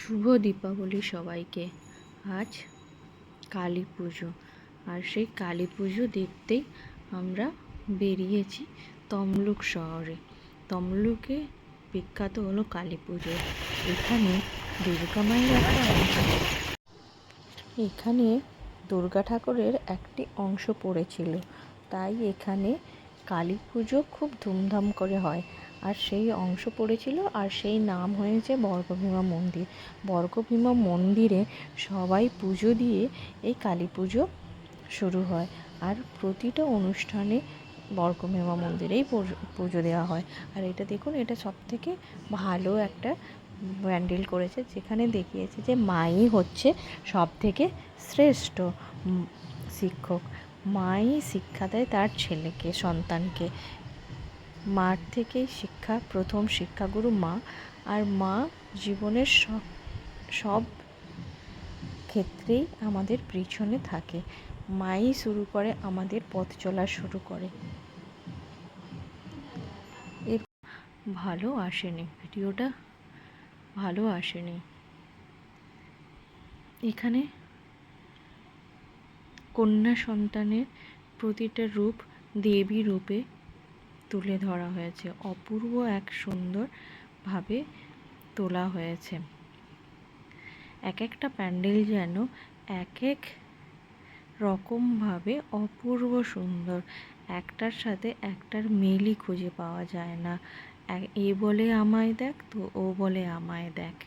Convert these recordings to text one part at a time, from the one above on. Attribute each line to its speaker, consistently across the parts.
Speaker 1: শুভ দীপাবলি সবাইকে। আজ কালী পুজো। আর সেই কালী পুজো দেখতেই আমরা বেরিয়েছি তমলুক শহরে। তমলুকে বিখ্যাত হলো কালী পুজো। এখানে দুর্গা মায়ের একটা অংশ। এখানে দুর্গা ঠাকুরের একটি অংশ পড়েছিল। তাই এখানে কালী পুজো খুব ধুমধাম করে হয়। আর সেই অংশ পড়েছিল আর সেই নাম হয়েছে বর্গভীমা মন্দির। বর্গভীমা মন্দিরে সবাই পুজো দিয়ে এই কালী পুজো শুরু হয় আর প্রতিটা অনুষ্ঠানে বর্গভীমা মন্দিরেই পুজো- দেওয়া হয়। আর এটা দেখুন, এটা সব থেকে ভালো একটা প্যান্ডেল করেছে যেখানে দেখিয়েছে যে মাই হচ্ছে সব থেকে শ্রেষ্ঠ শিক্ষক। মাই শিক্ষা দেয় তার ছেলেকে, সন্তানকে। মার থেকেই শিক্ষা, প্রথম শিক্ষাগুরু মা। আর মা জীবনের সব সব ক্ষেত্রেই আমাদের পিছনে থাকে। মাই শুরু করে, আমাদের পথ চলা শুরু করে। এর ভালো আসেনি, ভিডিওটা ভালো আসেনি। এখানে কন্যা সন্তানের প্রতিটা রূপ দেবী রূপে তুলে ধরা হয়েছে। অপূর্ব এক সুন্দরভাবে তোলা হয়েছে। এক একটা প্যান্ডেল যেন এক এক রকমভাবে অপূর্ব সুন্দর। একটার সাথে একটার মিলই খুঁজে পাওয়া যায় না। এ- বলে আমায় দেখ, তো ও বলে আমায় দেখ।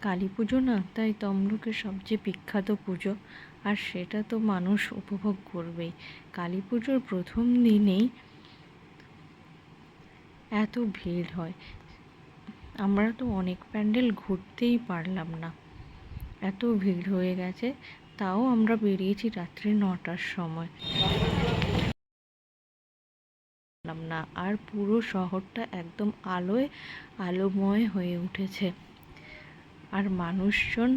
Speaker 1: কালী পুজো না, তাই তমলুকের সবচেয়ে বিখ্যাত পুজো। আর সেটা তো মানুষ উপভোগ করবেই। কালী পুজোর প্রথম দিনেই এত ভিড় হয়। আমরা তো অনেক প্যান্ডেল ঘুরতেই পারলাম না। এত ভিড় হয়ে গেছে, তাও আমরা বেরিয়েছি রাত্রি নটার সময়। না, আর পুরো শহরটা একদম আলোয়, আলোময় হয়ে উঠেছে। আর মানুষজন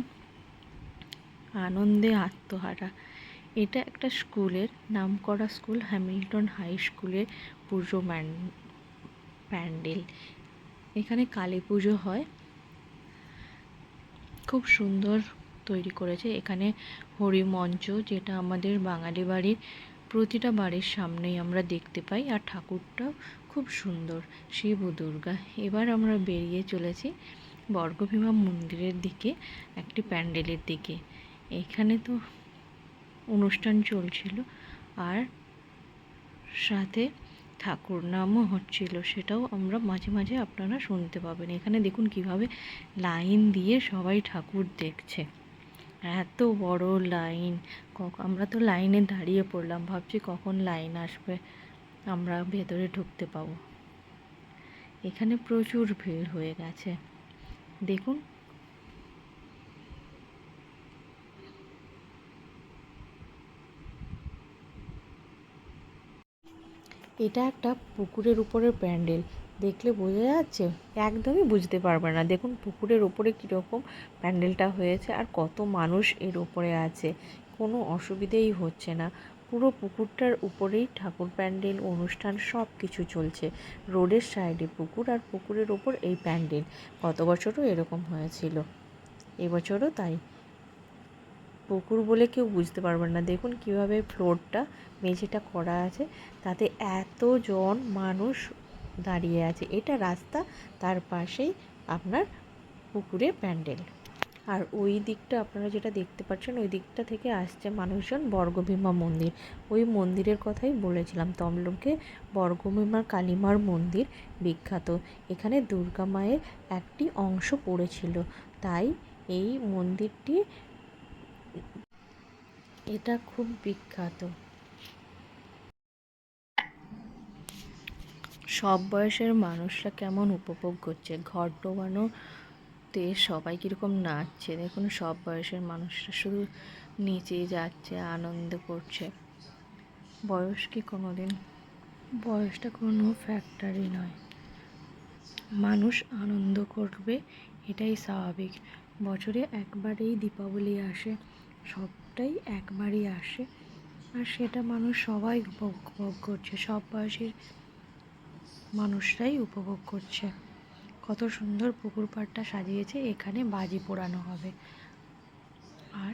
Speaker 1: আনন্দে আত্মহারা। এটা একটা স্কুলের, নামকরা স্কুল, হ্যামিল্টন হাই স্কুলের পুজো ম্যান প্যান্ডেল। এখানে কালী পুজো হয়। খুব সুন্দর তৈরি করেছে। এখানে হরিমঞ্চ যেটা আমাদের বাঙালি বাড়ির প্রতিটা বাড়ির সামনেই আমরা দেখতে পাই। আর ঠাকুরটাও খুব সুন্দর, শিব ও দুর্গা। এবার আমরা বেরিয়ে চলেছি বর্গভীমা মন্দিরের দিকে, একটি প্যান্ডেলের দিকে। এখানে তো অনুষ্ঠান চলছিল। আর সাথে ঠাকুর নামও হচ্ছিল, সেটাও আমরা মাঝে মাঝে আপনারা শুনতে পাবেন। এখানে দেখুন কীভাবে লাইন দিয়ে সবাই ঠাকুর দেখছে। এত বড় লাইন আমরা তো লাইনে দাঁড়িয়ে পড়লাম, ভাবছি কখন লাইন আসবে, আমরা ভেতরে ঢুকতে পাবো। এখানে প্রচুর ভিড় হয়ে গেছে। দেখুন এটা একটা পুকুরের উপরের প্যান্ডেল। দেখলে বোঝা যাচ্ছে, একদমই বুঝতে পারবে না। দেখুন পুকুরের উপরে কীরকম প্যান্ডেলটা হয়েছে আর কত মানুষ এর উপরে আছে। কোনো অসুবিধেই হচ্ছে না। পুরো পুকুরটার উপরেই ঠাকুর প্যান্ডেল, অনুষ্ঠান সব কিছু চলছে। রোডের সাইডে পুকুর আর পুকুরের ওপর এই প্যান্ডেল। গত বছরও এরকম হয়েছিল। এবছরও তাই। পুকুর বলে কেউ বুঝতে পারবেন না। দেখুন কীভাবে ফ্লোরটা, মেঝেটা করা আছে। তাতে এতজন মানুষ দাঁড়িয়ে আছে। এটা রাস্তা, তার পাশেই আপনার পুকুরে প্যান্ডেল। আর ওই দিকটা আপনারা যেটা দেখতে পাচ্ছেন, ওই দিকটা থেকে আসছে মানুষজন বর্গভীমা মন্দির। ওই মন্দিরের কথাই বলেছিলাম তমলুকে বর্গভীমার কালীমার মন্দির বিখ্যাত। এখানে দুর্গা মায়ের একটি অংশ পড়েছিল। তাই এই মন্দিরটি এটা খুব বিখ্যাত। সব বয়সের মানুষরা কেমন উপভোগ করছে? ঘর ডোবানো তে সবাই কীরকম নাচছে? দেখুন, সব বয়সের মানুষরা শুধু নিচেই যাচ্ছে, আনন্দ করছে। বয়স কি কোনো দিন বয়সটা কোনো ফ্যাক্টরি নয়। মানুষ আনন্দ করবে, এটাই স্বাভাবিক। বছরে একবারেই দীপাবলি আসে সবটাই একবারই আসে আর সেটা মানুষ সবাই উপভোগ করছে, সব বয়সের মানুষরাই উপভোগ করছে। কত সুন্দর পুকুর পাড়টা সাজিয়েছে, এখানে বাজি পোড়ানো হবে। আর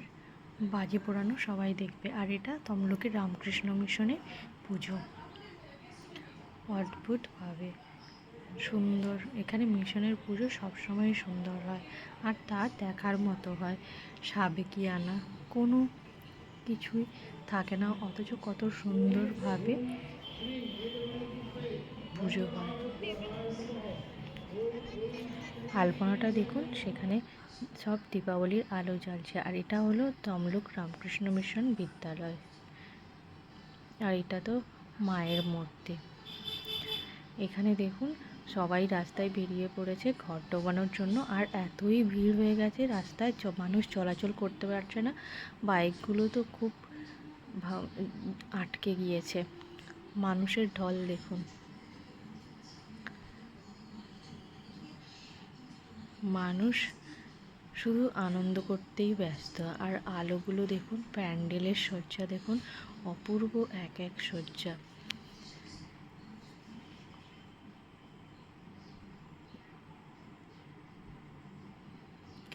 Speaker 1: বাজি পোড়ানো সবাই দেখবে। আর এটা তমলুকের রামকৃষ্ণ মিশনে পুজো। অদ্ভুতভাবে সুন্দর। এখানে মিশনের পুজো সবসময় সুন্দর হয়। আর তা দেখার মতো হয় সাবেকিয়ানা কোনো কিছুই থাকে না, অথচ কত সুন্দরভাবে পুজো হয়। আলপনাটা দেখুন, সেখানে সব দীপাবলির আলো জ্বলছে, আর এটা হলো তমলুক রামকৃষ্ণ মিশন বিদ্যালয়। আর এটা তো মায়ের মূর্তি। এখানে দেখুন সবাই রাস্তায় বেরিয়ে পড়েছে ঘর ডোবানোর জন্য। আর এতই ভিড় হয়ে গেছে রাস্তায় মানুষ চলাচল করতে পারছে না। বাইকগুলো তো খুব আটকে গিয়েছে। মানুষের ঢল দেখুন। মানুষ শুধু আনন্দ করতেই ব্যস্ত। আর আলোগুলো দেখুন, প্যান্ডেলের সজ্জা দেখুন, অপূর্ব এক এক সজ্জা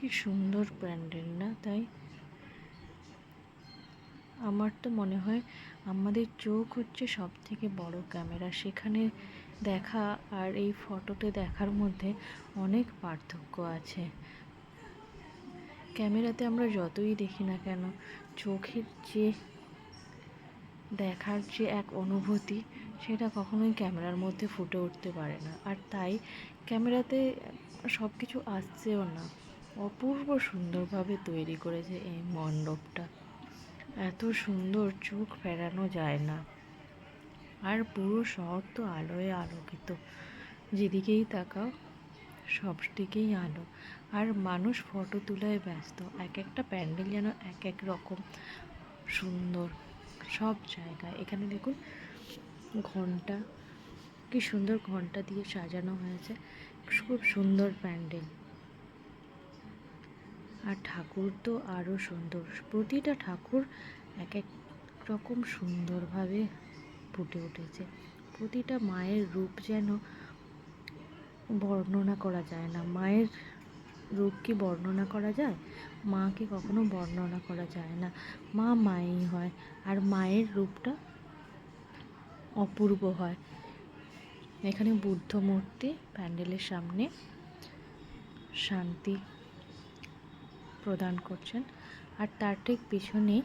Speaker 1: কি সুন্দর প্যান্ডেল, না তাই? আমার তো মনে হয় আমাদের চোখ হচ্ছে সব থেকে বড় ক্যামেরা। সেখানে দেখা আর এই ফটোতে দেখার মধ্যে অনেক পার্থক্য আছে। ক্যামেরাতে আমরা যতই দেখি না কেন, চোখের যে দেখার যে এক অনুভূতি, সেটা কখনোই ক্যামেরার মধ্যে ফুটে উঠতে পারে না। আর তাই ক্যামেরাতে সব কিছু আসছেও না। অপূর্ব সুন্দরভাবে তৈরি করেছে এই মণ্ডপটা। এত সুন্দর চোখ ফেরানো যায় না। আর পুরো শহর তো আলোয় আলোকিত। যেদিকেই তাকাও সব দিকেই আলো। আর মানুষ ফটো তোলায় ব্যস্ত। এক একটা প্যান্ডেল যেন এক এক রকম সুন্দর। সব জায়গায়। এখানে দেখুন, ঘণ্টা। কি সুন্দর ঘণ্টা দিয়ে সাজানো হয়েছে। খুব সুন্দর প্যান্ডেল। আর ঠাকুর তো আরও সুন্দর। প্রতিটা ঠাকুর এক এক রকম সুন্দরভাবে ফুটে উঠেছে। প্রতিটা মায়ের রূপ যেন বর্ণনা করা যায় না। মায়ের রূপ কি বর্ণনা করা যায়? মাকে কখনো বর্ণনা করা যায় না। মা মাই হয় আর মায়ের রূপটা অপূর্ব হয়। এখানে বুদ্ধ মূর্তি প্যান্ডেলের সামনে শান্তি প্রদান করছেন। আর তার ঠিক পিছনে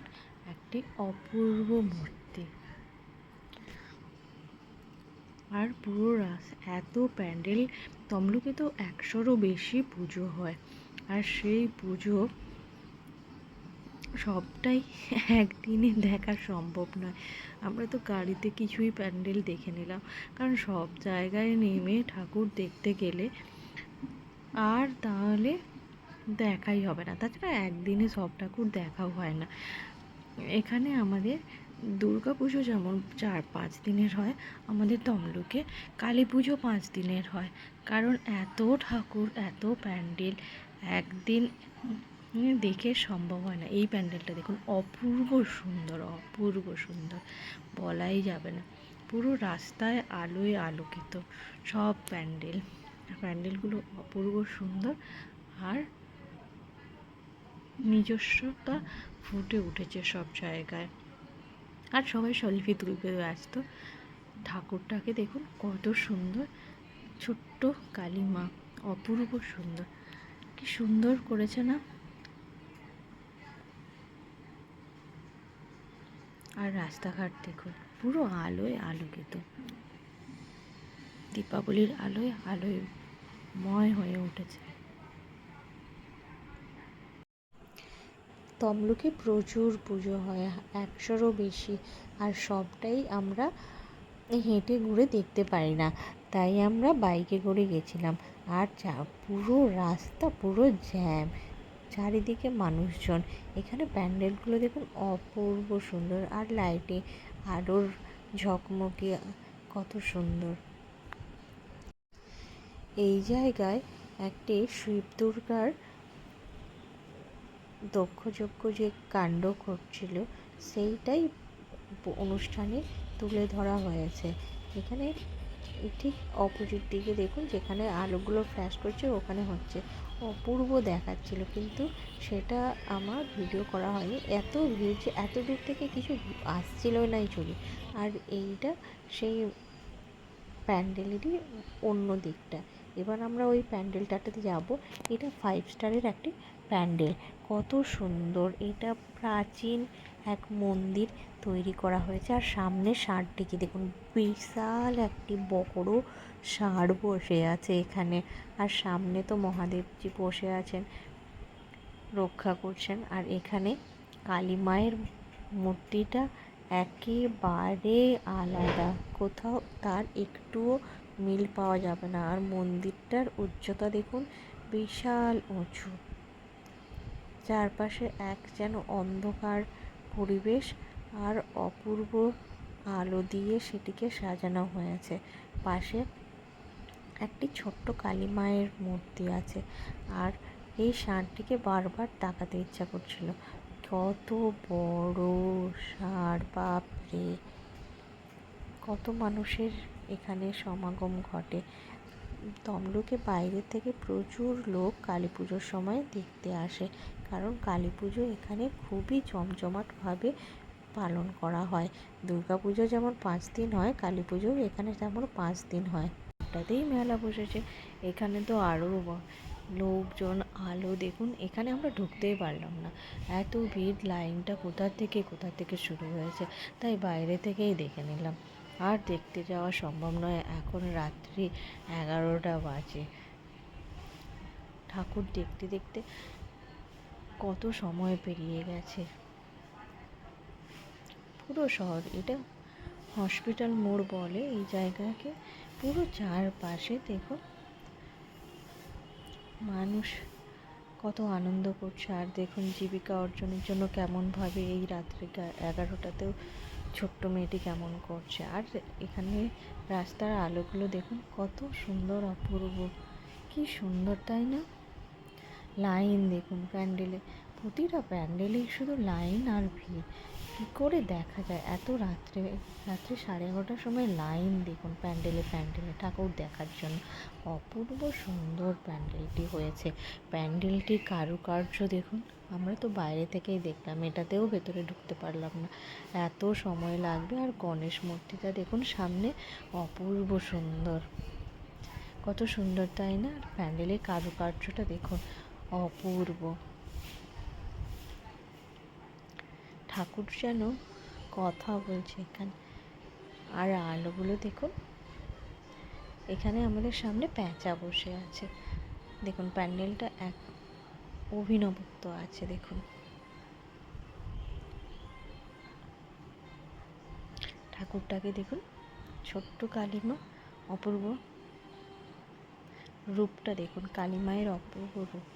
Speaker 1: একটি অপূর্ব মূর্তি। আর পুরো রাস, এত প্যান্ডেল তমলুকে তো একশোরও বেশি পুজো হয়। আর সেই পুজো সবটাই একদিনে দেখা সম্ভব নয়। আমরা তো গাড়িতে কিছুই প্যান্ডেল দেখে নিলাম। কারণ সব জায়গায় নেমে ঠাকুর দেখতে গেলে আর তাহলে দেখাই হবে না। তাছাড়া একদিনে সব ঠাকুর দেখাও হয় না। এখানে আমাদের দুর্গা পুজো যেমন চার পাঁচ দিনের হয়, আমাদের তমলুকে কালী পুজো পাঁচ দিনের হয়। কারণ এত ঠাকুর, এত প্যান্ডেল, একদিন দেখে সম্ভব হয় না। এই প্যান্ডেলটা দেখুন, অপূর্ব সুন্দর অপূর্ব সুন্দর। বলাই যাবে না। পুরো রাস্তায় আলোয় আলোকিত। সব প্যান্ডেল, প্যান্ডেলগুলো অপূর্ব সুন্দর। আর নিজস্বতা ফুটে উঠেছে সব জায়গায়। আর সবাই সেলফি তুলতে ব্যস্ত। ঠাকুরটাকে দেখুন, কত সুন্দর। ছোট্ট কালী মা অপূর্ব সুন্দর। কি সুন্দর করেছে না? আর রাস্তাঘাট দেখুন, পুরো আলোয় আলোকিত। দীপাবলির আলোয় আলোয় ময় হয়ে উঠেছে। তমলুকে প্রচুর পুজো হয়, একশোরও বেশি। আর সবটাই আমরা হেঁটে ঘুরে দেখতে পারি না। তাই আমরা বাইকে করে গেছিলাম। আর যা পুরো রাস্তা পুরো জ্যাম। চারিদিকে মানুষজন। এখানে প্যান্ডেলগুলো দেখুন অপূর্ব সুন্দর। আর লাইটে আলোর ঝকমকে কত সুন্দর। এই জায়গায় একটি শিব দুর্গার দক্ষযজ্ঞ যে কাণ্ড ঘটছিল, সেইটাই অনুষ্ঠানে তুলে ধরা হয়েছে। এখানে ঠিক অপোজিট দিকে দেখুন, যেখানে আলোগুলো ফ্ল্যাশ করছে, ওখানে হচ্ছে অপূর্ব দেখাচ্ছিল। কিন্তু সেটা আমার ভিডিও করা হয়নি। এত ভিড় যে এত দূর থেকে কিছু আসছিল নাই ছবি। আর এইটা সেই প্যান্ডেলেরই অন্য দিকটা। এবার আমরা ওই প্যান্ডেলটাতে যাব। এটা ফাইভ স্টারের একটি প্যান্ডেল। কত সুন্দর। এটা প্রাচীন এক মন্দির তৈরি করা হয়েছে। আর সামনে ষাঁড়টিকে দেখুন? বিশাল একটি বড় ষাঁড় বসে আছে এখানে। আর সামনে তো মহাদেবজি বসে আছেন, রক্ষা করছেন। আর এখানে কালী মায়ের মূর্তিটা একেবারে আলাদা। কোথাও তার একটুও মিল পাওয়া যাবে না। আর মন্দিরটার উচ্চতা দেখুন, বিশাল উঁচু। চারপাশে এক যেন অন্ধকার পরিবেশ আর অপূর্ব আলো দিয়ে সেটিকে সাজানো হয়েছে। পাশে একটি ছোট্ট কালী মায়ের মূর্তি আছে আর এই ষাঁড়টিকে বারবার তাকাতে ইচ্ছা করছিল। কত বড় ষাঁড় বাপরে! কত মানুষের এখানে সমাগম ঘটে। তমলুকে বাইরে থেকে প্রচুর লোক কালী পুজোর সময় দেখতে আসে, কারণ কালী পুজো এখানে খুবই জমজমাটভাবে পালন করা হয়। দুর্গা পুজো যেমন পাঁচ দিন হয়, কালী পুজো এখানে তেমন পাঁচ দিন হয়। একটাতেই মেলা বসেছে। এখানে তো আরও লোকজন, আলো, দেখুন, এখানে আমরা ঢুকতেই পারলাম না। এত ভিড়, লাইনটা কোথা থেকে কোথা থেকে শুরু হয়েছে, তাই বাইরে থেকেই দেখে নিলাম। আর দেখতে যাওয়া সম্ভব নয়। এখন রাত্রি এগারোটা বাজে। ঠাকুর দেখতে দেখতে কত সময় পেরিয়ে গেছে। পুরো শহর, এটা হসপিটাল মোড় বলে এই জায়গাকে। পুরো চারপাশে দেখো মানুষ কত আনন্দ করছে। আর দেখুন, জীবিকা অর্জনের জন্য কেমনভাবে এই রাত্রে এগারোটাতেও ছোট্ট মেয়েটি কেমন করছে। আর এখানে রাস্তার আলোগুলো দেখুন, কত সুন্দর, অপূর্ব। কি সুন্দর, তাই না? লাইন দেখুন প্যান্ডেলে। প্রতিটা প্যান্ডেলেই শুধু লাইন আর ভিড়। কী করে দেখা যায়? এত রাত্রে রাত্রে সাড়ে এগারোটার সময় লাইন দেখুন প্যান্ডেলে প্যান্ডেলে। ঠাকুর দেখার জন্য। অপূর্ব সুন্দর প্যান্ডেলটি হয়েছে। প্যান্ডেলটির কারুকার্য দেখুন। আমরা তো বাইরে থেকেই দেখলাম এটাতেও ভেতরে ঢুকতে পারলাম না। এত সময় লাগবে, আর গণেশ মূর্তিটা দেখুন সামনে অপূর্ব সুন্দর। কত সুন্দর, তাই না? আর প্যান্ডেলের কারুকার্যটা দেখুন, অপূর্ব। ঠাকুর যেন কথা বলছে এখানে। আর আলোগুলো দেখুন, এখানে আমাদের সামনে প্যাঁচা বসে আছে। দেখুন, প্যান্ডেলটা এক অভিনবত্ব আছে দেখুন। ঠাকুরটাকে দেখুন ছোট্ট কালিমা অপূর্ব রূপটা দেখুন কালিমায়ের অপূর্ব রূপ।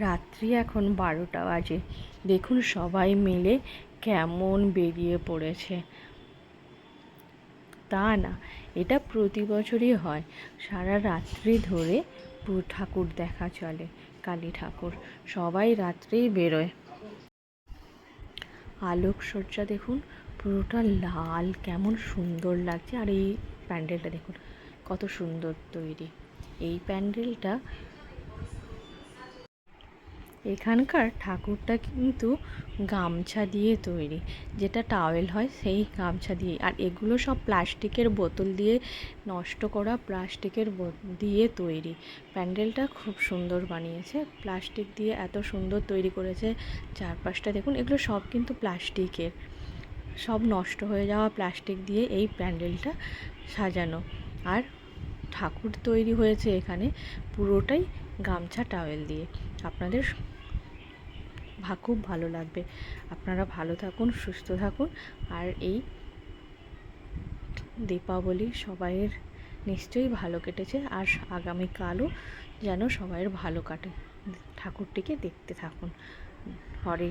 Speaker 1: রাত্রি এখন বারোটা বাজে। দেখুন সবাই মিলে কেমন বেরিয়ে পড়েছে। তা না, এটা প্রতি বছরই হয়। সারা রাত্রি ধরে ঠাকুর দেখা চলে, কালী ঠাকুর। সবাই রাত্রেই বেরোয়। আলোকসজ্জা দেখুন, পুরোটা লাল, কেমন সুন্দর লাগছে। আর এই প্যান্ডেলটা দেখুন, কত সুন্দর তৈরি। এই প্যান্ডেলটা এখানকার ঠাকুরটা কিন্তু গামছা দিয়ে তৈরি। যেটা টাওয়েল হয়, সেই গামছা দিয়ে আর এগুলো সব প্লাস্টিকের বোতল দিয়ে নষ্ট করা প্লাস্টিকের দিয়ে তৈরি। প্যান্ডেলটা খুব সুন্দর বানিয়েছে। প্লাস্টিক দিয়ে এত সুন্দর তৈরি করেছে চারপাশটা। দেখুন, এগুলো সব কিন্তু প্লাস্টিকের। সব নষ্ট হয়ে যাওয়া প্লাস্টিক দিয়ে এই প্যান্ডেলটা সাজানো। আর ঠাকুর তৈরি হয়েছে এখানে পুরোটাই গামছা টাওয়েল দিয়ে। আপনাদের খুব ভালো লাগবে। আপনারা ভালো থাকুন, সুস্থ থাকুন। আর এই দীপাবলি সবাইয়ের নিশ্চয়ই ভালো কেটেছে। আর আগামীকালও যেন সবাইয়ের ভালো কাটে। ঠাকুরটিকে দেখতে থাকুন। হরে